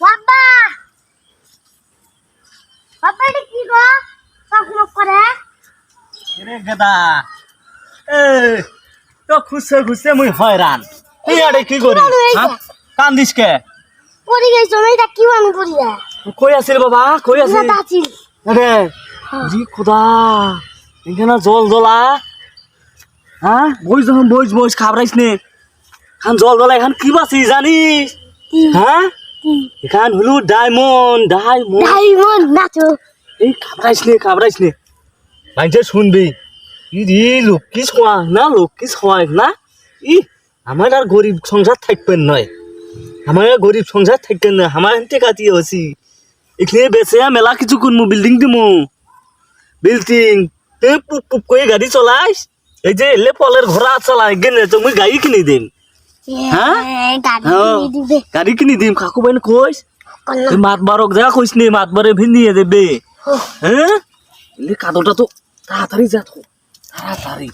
বাবা বাবা এটা কি গো চকমক করে রে গেদা এ তো খুশে খুশে মুই হয়রান তুই আরে কি করি কান্দিস কে পড়ি গেছ এটা কি আমি পড়ি কই আছিল বাবা কই আছিল আরে জি খোদা এখানে জল জলা হ্যাঁ বইস যখন বইস বইস খাবরাইস নে খান জল জলা এখন কি বাসি জানিস হ্যাঁ? এখান হলো ডায়মন্ড ডায়মন্ড ডায়মন্ড নাচো এই খাবরাইস নে খাবরাইস নে। মাইনছে শুনবি। ই রে লক্ষ্মী ছোঁয়া না লক্ষ্মী ছোঁয়া না? ই আমার আর গরিব সংসার থাকবেন নয়। আমার গরিব সংসার থাকবেন না আমার হেনতে কাটিয়ে হসি। এখানে বেছে মেলা কিছু করমু বিল্ডিং দিমু। বিল্ডিং তুই পুপ পুপ করে গাড়ি চলাইস। এই যে এলে ফলের ঘোড়া চালাই গেলে তো মুই গাড়ি কিনে দিম। হ্যাঁ? গাড়ি হ্যাঁ। কিনে দিবে। গাড়ি কিনে দিম কাকু বাইন কইস? তুই মাত বারক যা কইস নি মাত বারে ভিনিয়ে দেবে। হ্যাঁ? কাদোটা তো তাড়াতাড়ি যা তো। তাড়াতাড়ি।